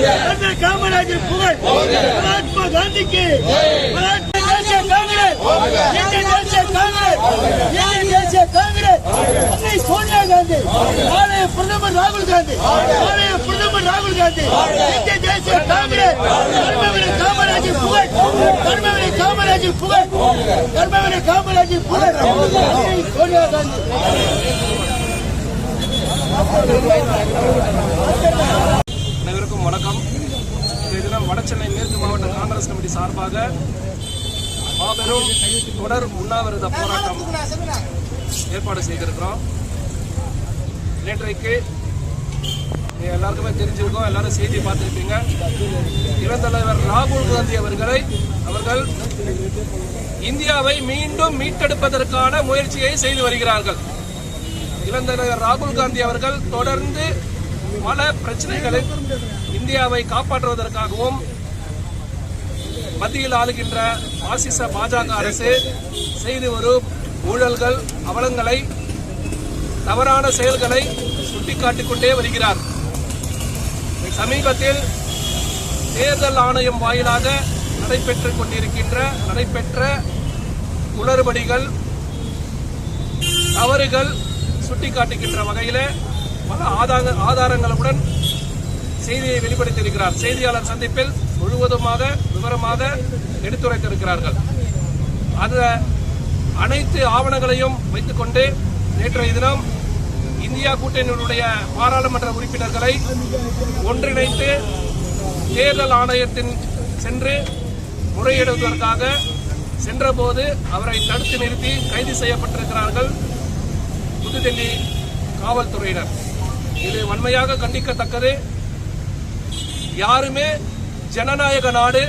அண்ணல் காமராஜர் புகழ் மகாத்மா காந்திக்கு மகாத்மா தேசிய காங்கிரஸ் இந்திய தேசிய காங்கிரஸ் இந்திய தேசிய காங்கிரஸ் அன்னை சோனியா காந்தி நாளைய பிரதமர் ராகுல் காந்தி நாளைய பிரதமர் ராகுல் காந்தி இந்திய தேசிய காங்கிரஸ் கர்மவீர காமராஜர் புகழ் கர்மவீர காமராஜர் புகழ் கர்மவீர காமராஜர் புகழ் அன்னை சோனியா காந்தி காங்கிரஸ் கமிட்டி சார்பாக மாபெரும் தொடர் உண்ணாவிரத போராட்டம் ஏற்பாடு செய்திருக்கிறோம். நேற்றைக்கு எல்லாருக்குமே தெரிஞ்சிருக்கோம் எல்லாரும் செய்தி பார்த்திருப்பீங்க. இளந்தலைவர் ராகுல் காந்தி அவர்களை அவர்கள் இந்தியாவை மீண்டும் மீட்டெடுப்பதற்கான முயற்சியை செய்து வருகிறார்கள். இளந்தலைவர் ராகுல் காந்தி அவர்கள் தொடர்ந்து பல பிரச்சனைகளை இந்தியாவை காப்பாற்றுவதற்காகவும் மத்தியில் ஆளுகின்ற பாசிச பாஜக அரசு செய்து வரும் ஊழல்கள் அவலங்களை தவறான செயல்களை சுட்டிக்காட்டிக்கொண்டே வருகிறார். சமீபத்தில் தேர்தல் ஆணையம் வாயிலாக நடைபெற்றுக் கொண்டிருக்கின்ற நடைபெற்ற உளறுபடிகள் தவறுகள் சுட்டிக்காட்டுகின்ற வகையில் பல ஆதாரங்களுடன் செய்தியை வெளிப்படுத்தியிருக்கிறார். செய்தியாளர் சந்திப்பில் முழுவதுமாக விவரமாக எடுத்துரைத்திருக்கிறார்கள். அந்த அனைத்து ஆவணங்களையும் வைத்துக்கொண்டு நேற்றைய தினம் இந்தியா கூட்டணியினுடைய பாராளுமன்ற உறுப்பினர்களை ஒன்றிணைத்து தேர்தல் ஆணையத்தின் சென்று முறையிடுவதற்காக சென்றபோது அவரை தடுத்து நிறுத்தி கைது செய்யப்பட்டிருக்கிறார்கள் புதுடெல்லி காவல்துறையினர். இது வன்மையாக கண்டிக்கத்தக்கது. யாருமே ஜனநாயக நாடு.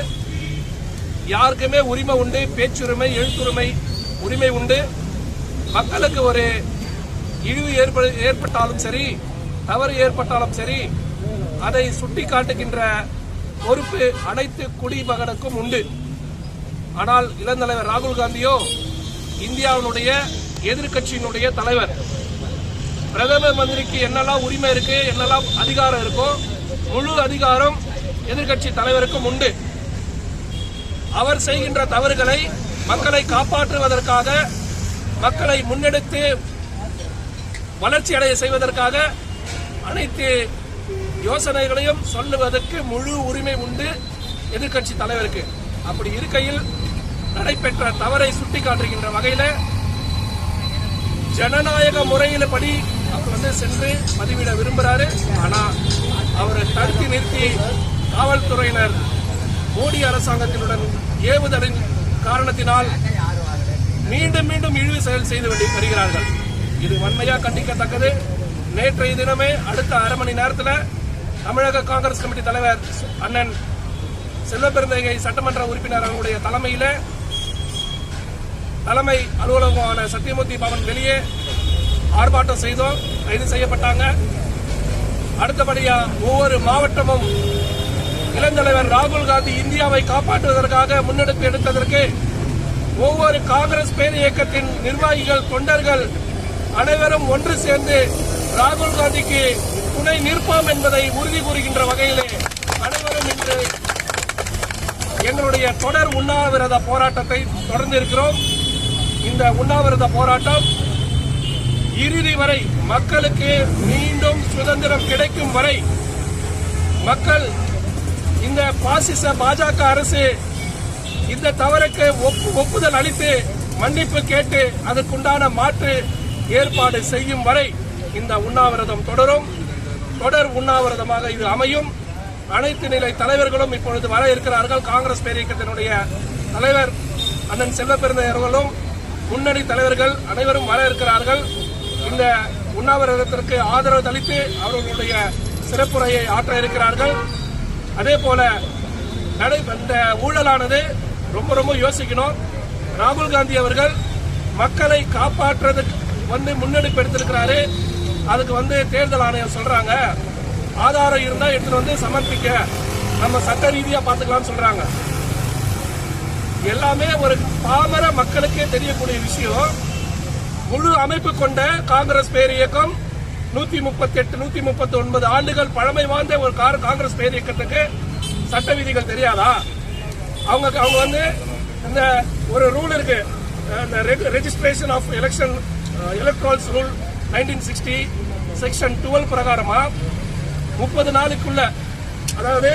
யாருக்குமே உரிமை உண்டு பேச்சுரிமை எழுத்துரிமை உரிமை உண்டு. மக்களுக்கு ஒரு இழிவு ஏற்ப ஏற்பட்டாலும் சரி தவறு ஏற்பட்டாலும் சரி அதை சுட்டி காட்டுகின்ற பொறுப்பு அனைத்து குடிமகனுக்கும் உண்டு. ஆனால் இளந்தலைவர் ராகுல் காந்தியோ இந்தியாவினுடைய எதிர்க்கட்சியினுடைய தலைவர். பிரதம மந்திரிக்கு என்னெல்லாம் உரிமை இருக்கு என்னெல்லாம் அதிகாரம் இருக்கோ முழு அதிகாரம் எதிர்கட்சி தலைவருக்கும் உண்டு. அவர் செய்கின்ற தவறுகளை மக்களை காப்பாற்றுவதற்காக மக்களை முன்னெடுத்து வளர்ச்சி அடைய செய்வதற்காக அனைத்து யோசனைகளையும் சொல்லுவதற்கு முழு உரிமை உண்டு எதிர்க்கட்சி தலைவருக்கு. அப்படி இருக்கையில் நடைபெற்ற தவறை சுட்டிக்காட்டுகின்ற வகையில் ஜனநாயக முறையில படி அவர் வந்து சென்று பதிவிட விரும்புறாரு. ஆனால் அவரை தடுத்து நிறுத்தி காவல்துறையினர் மோடி அரசாங்கத்தினுடன் ஏவுதலின் காரணத்தினால் மீண்டும் மீண்டும் இழிவு செயல் செய்து வருகிறார்கள். இது வன்மையா கண்டிக்கத்தக்கது. நேற்றைய தினமே அடுத்த அரை மணி நேரத்தில் தமிழக காங்கிரஸ் கமிட்டி தலைவர் அண்ணன் செல்வபெருந்தகை சட்டமன்ற உறுப்பினர் அவர்களுடைய தலைமையில் தலைமை அலுவலகமான சத்தியமூர்த்தி பவன் வெளியே ஆர்ப்பாட்டம் செய்தோம். கைது செய்யப்பட்டாங்க. அடுத்தபடியாக ஒவ்வொரு மாவட்டமும் இளந்தலைவர் ராகுல் காந்தி இந்தியாவை காப்பாற்றுவதற்காக முன்னெடுப்பு எடுத்ததற்கு ஒவ்வொரு காங்கிரஸ் பேர் இயக்கத்தின் நிர்வாகிகள் தொண்டர்கள் அனைவரும் ஒன்று சேர்ந்து ராகுல் காந்திக்கு துணை நிற்போம் என்பதை உறுதி கூறுகின்ற வகையிலே அனைவரும் இன்று எங்களுடைய தொடர் உண்ணாவிரத போராட்டத்தை தொடர்ந்து இருக்கிறோம் இந்த உண்ணாவிரத போராட்டம் இறுதி வரை மக்களுக்கு மீண்டும் சுதந்திரம் கிடைக்கும் வரை மக்கள் இந்த பாசிச பாஜக அரசு இந்த தவறுக்கு ஒப்பு- ஒப்புதல் அளித்து மன்னிப்பு கேட்டு அதற்குண்டான மாற்று ஏற்பாடு செய்யும் வரை இந்த உண்ணாவிரதம் தொடரும். தொடர் உண்ணாவிரதமாக இது அமையும். அனைத்து நிலை தலைவர்களும் இப்பொழுது வர இருக்கிறார்கள். காங்கிரஸ் பேரியக்கத்தினுடைய தலைவர் அண்ணன் செல்வப்பெருந்தையர்களும் முன்னணி தலைவர்கள் அனைவரும் வர இருக்கிறார்கள். இந்த உண்ணாவிரதத்திற்கு ஆதரவு அளித்து அவர்களுடைய சிறப்புரையை ஆற்ற இருக்கிறார்கள். அதே போல நடை இந்த ஊழலானது ரொம்ப ரொம்ப யோசிக்கணும். ராகுல் காந்தி அவர்கள் மக்களை காப்பாற்றுறதுக்கு வந்து முன்னெடுப்பு எடுத்திருக்கிறாரு. அதுக்கு வந்து தேர்தல் ஆணையம் சொல்றாங்க. ஆதாரம் இருந்தா எடுத்துட்டு வந்து சமர்ப்பிக்க. நம்ம சட்ட ரீதியா பாத்துக்கலாம்னு சொல்றாங்க. எல்லாமே ஒரு பாமர மக்களுக்கே தெரியக்கூடிய விஷயம். முழு அமைப்பு கொண்ட காங்கிரஸ் பேர் இயக்கம் நூத்தி முப்பத்தி எட்டு நூத்தி முப்பத்தி ஒன்பது ஆண்டுகள் பழமை வாய்ந்த ஒரு கார் காங்கிரஸ் பேர் இயக்கத்துக்கு சட்ட விதிகள் தெரியாதா? அவங்க அவங்க வந்து இந்த ஒரு ரூல் இருக்கு. இந்த registration of election electorals rule nineteen sixty section twelve பிரகாரமா முப்பது நாளுக்குள்ள அதாவது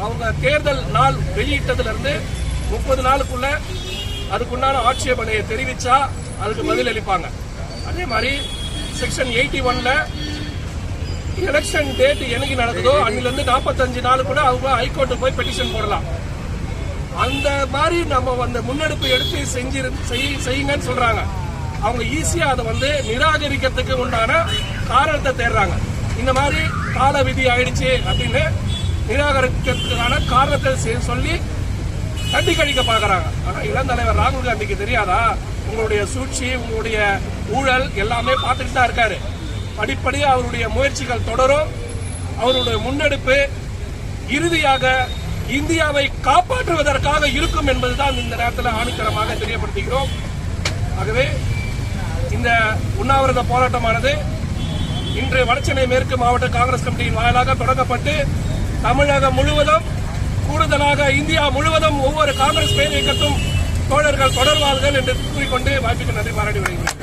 அவங்க தேர்தல் நாள் வெளியிட்டதுல இருந்து முப்பது நாளுக்குள்ள அதுக்குண்டான ஆட்சேபனையை தெரிவிச்சா அதுக்கு பதில் அளிப்பாங்க அதே மாதிரி செக்ஷன் எயிட்டி ஒன்ல எலெக்ஷன் டேட் என்னைக்கு நடக்குதோ அன்னில இருந்து நாற்பத்தஞ்சு நாளுக்குள்ள அவங்க ஹைகோர்ட்டுக்கு போய் பெட்டிஷன் போடலாம். அந்த மாதிரி நம்ம அந்த முன்னெடுப்பு எடுத்து செஞ்சு செய்- செய்யுங்கன்னு சொல்றாங்க. அவங்க ஈஸியா அதை வந்து நிராகரிக்கிறதுக்கு உண்டான காரணத்தை தேடுறாங்க. இந்த மாதிரி கால விதி ஆயிடுச்சு அப்படின்னு நிராகரிக்கிறதுக்கான காரணத்தை சொல்லி தட்டி கழிக்க பாக்குறாங்க ஆனா இளம் தலைவர் ராகுல் காந்திக்கு தெரியாதா? உங்களுடைய சூழ்ச்சி உங்களுடைய ஊழல் எல்லாமே பார்த்துக்கிட்டு தான் இருக்காரு. படிப்படியாக அவருடைய முயற்சிகள் தொடரும். அவருடைய முன்னெடுப்பு இறுதியாக இந்தியாவை காப்பாற்றுவதற்காக இருக்கும் என்பதுதான் இந்த நேரத்தில் ஆணித்தரமாக தெரியப்படுத்துகிறோம். ஆகவே இந்த உண்ணாவிரத போராட்டமானது இன்று வடசென்னை மேற்கு மாவட்ட காங்கிரஸ் கமிட்டியின் வாயிலாக தொடங்கப்பட்டு தமிழகம் முழுவதும் கூடுதலாக இந்தியா முழுவதும் ஒவ்வொரு காங்கிரஸ் பேர் இயக்கத்தும் தோழர்கள் தொடர்வார்கள் என்று கூறிக்கொண்டு வாய்ப்புக்கு நன்றி. பாராட்டி வருகிறேன்